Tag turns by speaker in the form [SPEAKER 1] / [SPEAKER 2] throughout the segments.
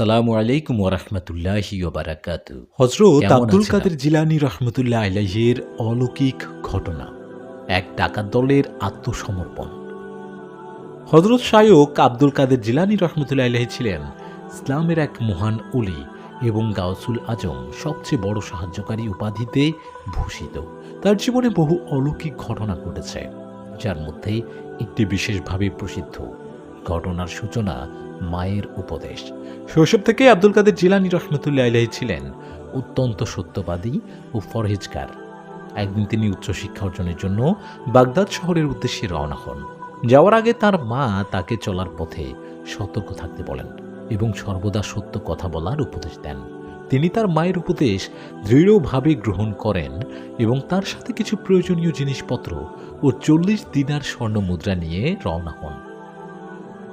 [SPEAKER 1] আসসালামু আলাইকুম ওরহমতুল্লাহি ওবারাকাত
[SPEAKER 2] হজরত আব্দুল কাদের জিলানি রহমতুল্লাহ আলাইহির অলৌকিক ঘটনা।
[SPEAKER 1] এক ডাকাত দলের আত্মসমর্পণ।
[SPEAKER 2] হজরত শায়ক আব্দুল কাদের জিলানি রহমতুল্লাহ আলাহি ছিলেন ইসলামের এক মহান উলি এবং গাউসুল আজম সবচেয়ে বড় সাহায্যকারী উপাধিতে ভূষিত। তার জীবনে বহু অলৌকিক ঘটনা ঘটেছে যার মধ্যে একটি বিশেষভাবে প্রসিদ্ধ। ঘটনার সূচনা মায়ের উপদেশ। শৈশব থেকে আব্দুল কাদের জিলানি রহমতুল্লাহ আলাহি ছিলেন অত্যন্ত সত্যবাদী ও ফরহেজগার। একদিন তিনি উচ্চশিক্ষা অর্জনের জন্য বাগদাদ শহরের উদ্দেশ্যে রওনা হন। যাওয়ার আগে তার মা তাকে চলার পথে সতর্ক থাকতে বলেন এবং সর্বদা সত্য কথা বলার উপদেশ দেন। তিনি তার মায়ের উপদেশ দৃঢ়ভাবে গ্রহণ করেন এবং তার সাথে কিছু প্রয়োজনীয় জিনিসপত্র ও চল্লিশ দিনার স্বর্ণ মুদ্রা নিয়ে রওনা হন।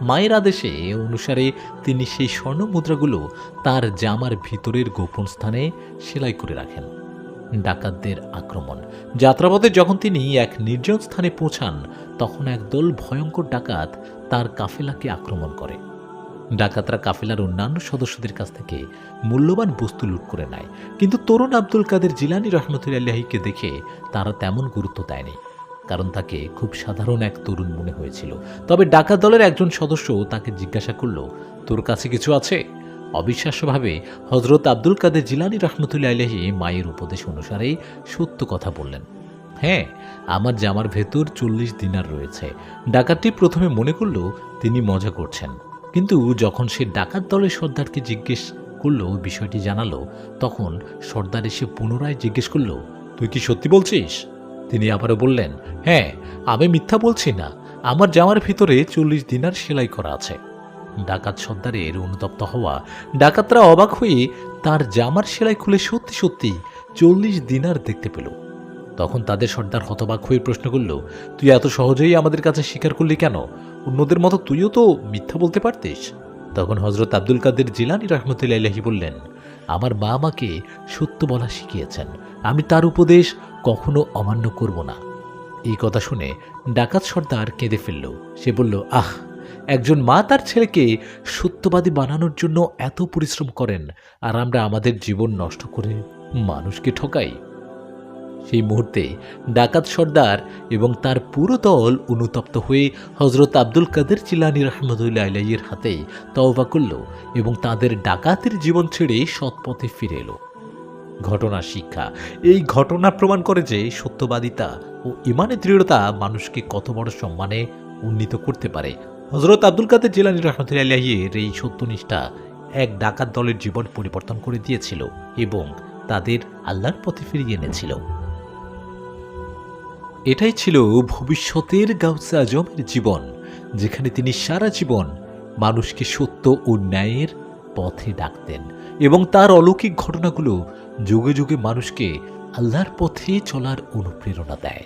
[SPEAKER 2] মায়ের আদেশে অনুসারে তিনি সেই স্বর্ণ মুদ্রাগুলো তার জামার ভিতরের গোপন স্থানে সেলাই করে রাখেন। ডাকাতদের আক্রমণ। যাত্রাপথে যখন তিনি এক নির্জন স্থানে পৌঁছান, তখন একদল ভয়ঙ্কর ডাকাত তার কাফেলাকে আক্রমণ করে। ডাকাতরা কাফেলার অন্যান্য সদস্যদের কাছ থেকে মূল্যবান বস্তু লুট করে নেয়। কিন্তু তরুণ আব্দুল কাদের জিলানি রহমতুল্লাহিকে দেখে তারা তেমন গুরুত্ব দেয়নি। কারণ তাকে খুব সাধারণ এক তরুণ মনে হয়েছিল। তবে ডাকাত দলের একজন সদস্য তাকে জিজ্ঞাসা করল, তোর কাছে কিছু আছে? অবিশ্বাস্যভাবে হজরত আব্দুল কাদের জিলানি রহমতুল্লাহ আলহী মায়ের উপদেশ অনুসারে সত্য কথা বললেন। হ্যাঁ আমার জামার ভেতর চল্লিশ দিনার রয়েছে। ডাকাতটি প্রথমে মনে করল তিনি মজা করছেন। কিন্তু যখন সে ডাকাত দলের সর্দারকে জিজ্ঞেস করল, বিষয়টি জানালো, তখন সর্দার এসে পুনরায় জিজ্ঞেস করল, তুই কি সত্যি বলছিস? তিনি আবারও বললেন হ্যাঁ আমি মিথ্যা বলছি না। আমার জামার ভিতরে চল্লিশ দিনার সেলাই করা আছে। ডাকাত সর্দারের অনুতপ্ত হওয়া ডাকাতরা অবাক হয়ে তার জামার সেলাই খুলে সত্যি সত্যি চল্লিশ দিনার দেখতে পেল। তখন তাদের সর্দার হতবাক হয়ে প্রশ্ন করল, তুই এত সহজেই আমাদের কাছে স্বীকার করলি কেন? অন্যদের মতো তুইও তো মিথ্যা বলতে পারতিস? তখন হজরত আব্দুল কাদের জিলানি রহমতুল্লাহি বললেন, আমার মা আমাকে সত্য বলা শিখিয়েছেন। আমি তার উপদেশ কখনো অমান্য করব না। এই কথা শুনে ডাকাত সর্দার কেঁদে ফেলল। সে বলল, আহ, একজন মা তার ছেলেকে সত্যবাদী বানানোর জন্য এত পরিশ্রম করেন, আর আমরা আমাদের জীবন নষ্ট করে মানুষকে ঠকাই? সেই মুহূর্তে ডাকাত সর্দার এবং তার পুরো দল অনুতপ্ত হয়ে হজরত আব্দুল কাদের চিলানি রহমদুল্লাহ আলাইয়ের হাতে তওবা করল এবং তাদের ডাকাতের জীবন ছেড়ে সৎপথে ফিরে এলো। ঘটনা শিক্ষা। এই ঘটনা প্রমাণ করে যে সত্যবাদিতা ও ইমানের দৃঢ়তা মানুষকে কত বড় সম্মানে উন্নীত করতে পারে। হজরত আব্দুল কাদের জিলানি রহমতুল্লাহিয়ের এই সত্যনিষ্ঠা এক ডাকাত দলের জীবন পরিবর্তন করে দিয়েছিল এবং তাদের আল্লাহর পথে ফিরিয়ে এনেছিল। এটাই ছিল ভবিষ্যতের গাউসে আজমের জীবন, যেখানে তিনি সারা জীবন মানুষকে সত্য ও ন্যায়ের পথে ডাকতেন এবং তার অলৌকিক ঘটনাগুলো যুগে যুগে মানুষকে আল্লাহর পথে চলার অনুপ্রেরণা দেয়।